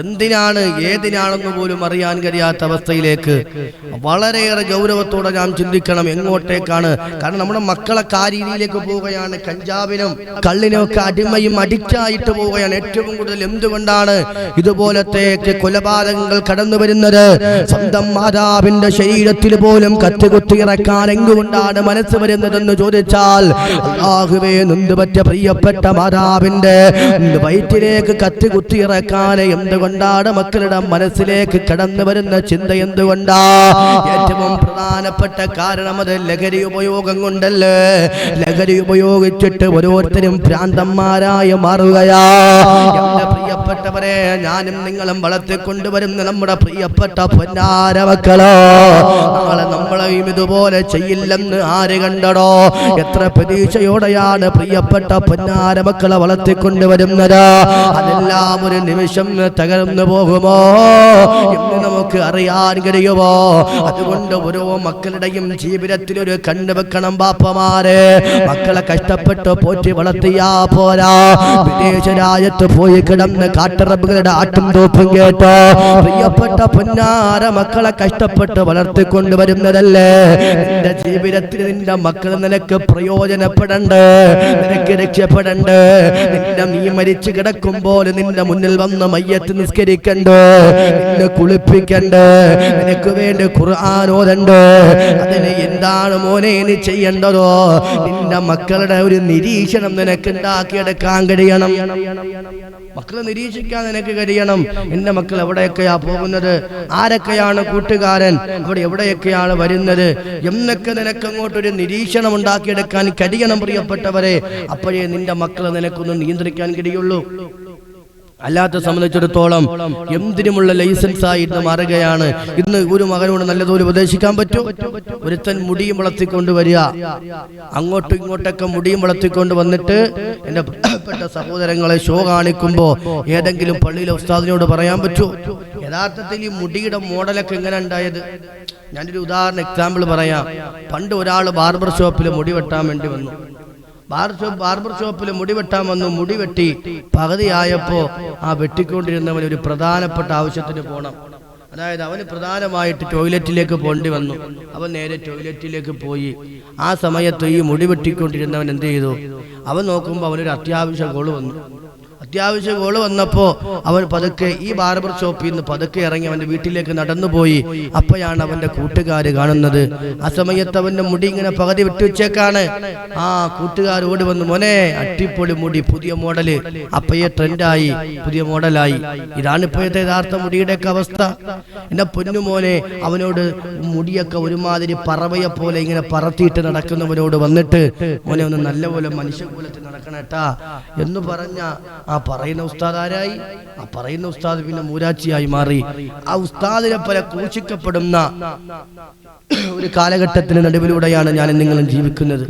എന്തിനാണ് ഏതിനാണെന്ന് പോലും അറിയാൻ കഴിയാത്ത അവസ്ഥയിലേക്ക് വളരെയേറെ ഗൗരവത്തോടെ നാം ചിന്തിക്കണം എങ്ങോട്ടേക്കാണ്. കാരണം നമ്മുടെ മക്കളെ കാര്യയിലേക്ക് പോവുകയാണ്. കഞ്ചാവിനും കള്ളിനും ഒക്കെ അടിമയും അഡിക്റ്റായിട്ട് പോവുകയാണ്. ഏറ്റവും കൂടുതൽ എന്തുകൊണ്ടാണ് ഇതുപോലത്തെ കൊലപാതകങ്ങൾ കടന്നു വരുന്നത്? സ്വന്തം മാതാവിന്റെ ശരീരത്തിൽ പോലും കത്തുകുത്തി ഇറക്കാൻ എന്തുകൊണ്ടാണ് മനസ്സ് വരുന്നതെന്ന് ചോദിച്ചാൽ അള്ളാഹുവേ നൊന്തുപറ്റ പ്രിയപ്പെട്ട മാതാവിന്റെ വയറ്റിലേക്ക് കത്തുകുത്തി ഇറക്കാൻ ഇറക്കാൻ എന്തുകൊണ്ടാണ് മക്കളുടെ മനസ്സിലേക്ക് കടന്നു വരുന്ന ചിന്ത എന്തുകൊണ്ടാ? ഏറ്റവും പ്രധാനപ്പെട്ട കാരണം അത് ലഹരി ഉപയോഗം കൊണ്ടല്ലേ? ലഹരി ഉപയോഗിച്ചിട്ട് ഓരോരുത്തരും ഭ്രാന്തന്മാരായി മാറുകയാ. പ്രിയപ്പെട്ടവരെ ഞാനും നിങ്ങളും വളർത്തിക്കൊണ്ടുവരുന്ന നമ്മുടെ പ്രിയപ്പെട്ട പൊന്നാര മക്കളോ നാളെ നമ്മളെയും ഇതുപോലെ ചെയ്യില്ലെന്ന് ആര് കണ്ടടോ? എത്ര പ്രതീക്ഷയോടെയാണ് പ്രിയപ്പെട്ട പൊന്നാര മക്കളെ വളർത്തിക്കൊണ്ടുവരുന്നത്? അതെല്ലാം ഒരു നിമിഷം തകർന്നു പോകുമോ? എന്ന് നമുക്ക് അറിയാൻ കഴിയുമോ? അതുകൊണ്ട് ഓരോ മക്കളുടെയും ജീവിതത്തിൽ ഒരു കണ്ടുവെക്കണം ബാപ്പമാരെ. മക്കളെ കഷ്ടപ്പെട്ട് പോറ്റി വളർത്തിയാ പോരാ. വിദേശ രാജ്യത്ത് പോയി കിടന്ന് കാട്ടറബുകളുടെ ആട്ടും തോപ്പും കേട്ടോ. പ്രിയപ്പെട്ട പൊന്നാര മക്കളെ കഷ്ടപ്പെട്ട് വളർത്തിക്കൊണ്ടുവരുന്നതല്ലേ നിന്റെ ജീവിതത്തിൽ നിന്റെ മക്കൾ നിനക്ക് പ്രയോജനപ്പെടണ്ട് നിനക്ക് രക്ഷപ്പെടണ്ട്. നിന്റെ നീ മരിച്ചു കിടക്കുമ്പോൾ നിന്റെ മുന്നിൽ വന്ന് മയ്യത്ത് നിസ്കരിക്കണ്ട് നിന്നെ കുളിപ്പിക്കണ്ട്. നിനക്ക് വേണ്ടി ഖുർആൻ അതിന് എന്താണ് മോനെ നീ ചെയ്യേണ്ടതോ? നിന്റെ മക്കളുടെ ഒരു നിരീക്ഷണം നിനക്ക് ഉണ്ടാക്കിയെടുക്കാൻ കഴിയണം. മക്കളെ നിരീക്ഷിക്കാൻ നിനക്ക് കഴിയണം. എന്റെ മക്കൾ എവിടെയൊക്കെയാ പോകുന്നത്? ആരൊക്കെയാണ് കൂട്ടുകാരൻ? അവിടെ എവിടെയൊക്കെയാണ് വരുന്നത്? എന്നൊക്കെ നിനക്ക് അങ്ങോട്ടൊരു നിരീക്ഷണം ഉണ്ടാക്കിയെടുക്കാൻ കഴിയണം പ്രിയപ്പെട്ടവരെ. അപ്പോഴേ നിന്റെ മക്കളെ നിനക്കൊന്ന് നിയന്ത്രിക്കാൻ കഴിയുള്ളൂ. അല്ലാത്ത സംബന്ധിച്ചിടത്തോളം എന്തിനുമുള്ള ലൈസൻസ് ആയിട്ട് മാറുകയാണ്? ഇന്ന് ഒരു മകനോട് നല്ലതുപോലെ ഉപദേശിക്കാൻ പറ്റും? ഒരുത്തൻ മുടിയും വളർത്തിക്കൊണ്ട് വരിക. അങ്ങോട്ടും ഇങ്ങോട്ടൊക്കെ മുടിയും വളർത്തിക്കൊണ്ട് വന്നിട്ട് എന്റെ പ്രിയപ്പെട്ട സഹോദരങ്ങളെ ഷോ കാണിക്കുമ്പോൾ ഏതെങ്കിലും പള്ളിയിലെ ഉസ്താദിനോട് പറയാൻ പറ്റൂ? യഥാർത്ഥത്തിൽ ഈ മുടിയുടെ മോഡലൊക്കെ എങ്ങനെ ഉണ്ടായത്? ഞാനൊരു ഉദാഹരണ എക്സാമ്പിൾ പറയാം. പണ്ട് ഒരാൾ ബാർബർ ഷോപ്പിൽ മുടി വെട്ടാൻ വേണ്ടി വന്നു. ബാർബർ ഷോപ്പിൽ മുടി വെട്ടാൻ വന്നു മുടി വെട്ടി പകുതിയായപ്പോ ആ വെട്ടിക്കൊണ്ടിരുന്നവൻ ഒരു പ്രധാനപ്പെട്ട ആവശ്യത്തിന് പോണം. അതായത് അവന് പ്രധാനമായിട്ട് ടോയ്ലറ്റിലേക്ക് പോണ്ടി വന്നു. അവൻ നേരെ ടോയ്ലറ്റിലേക്ക് പോയി. ആ സമയത്ത് ഈ മുടി വെട്ടിക്കൊണ്ടിരുന്നവൻ എന്ത് ചെയ്തു? അവൻ നോക്കുമ്പോൾ അവനൊരു അത്യാവശ്യ ഗോൾ വന്നു. അത്യാവശ്യ ഗോൾ വന്നപ്പോ അവൻ പതുക്കെ ഈ ബാർബർ ഷോപ്പിൽ നിന്ന് പതുക്കെ ഇറങ്ങി അവന്റെ വീട്ടിലേക്ക് നടന്നുപോയി. അപ്പോഴാണ് അവന്റെ കൂട്ടുകാര് കാണുന്നത്. ആ സമയത്ത് അവന്റെ മുടി ഇങ്ങനെ പകുതി വിട്ടുവെച്ചേക്കാണ്. ആ കൂട്ടുകാർ ഓടി വന്നു മോനെ അട്ടിപ്പൊളി മുടി പുതിയ മോഡൽ. അപ്പയെ ട്രെൻഡായി പുതിയ മോഡലായി. ഇതാണ് ഇപ്പോഴത്തെ യഥാർത്ഥ മുടിയുടെയൊക്കെ അവസ്ഥ. എന്റെ പൊന്നുമോനെ അവനോട് മുടിയൊക്കെ ഒരുമാതിരി പറവയെ പോലെ ഇങ്ങനെ പറത്തിയിട്ട് നടക്കുന്നവനോട് വന്നിട്ട് മോനെ ഒന്ന് നല്ലപോലെ മനുഷ്യകൂലത്തിൽ നടക്കണേട്ടാ എന്ന് പറഞ്ഞ ആ പറയുന്ന ഉസ്താദ് ആരായി ആ പറയുന്ന ഉസ്താദ് പിന്നെ മൂരാച്ചിയായി മാറി. ആ ഉസ്താദിനെ പോലെ ക്രൂശിക്കപ്പെടുന്ന ഒരു കാലഘട്ടത്തിന് നടുവിലൂടെയാണ് ഞാൻ നിങ്ങളും ജീവിക്കുന്നത്.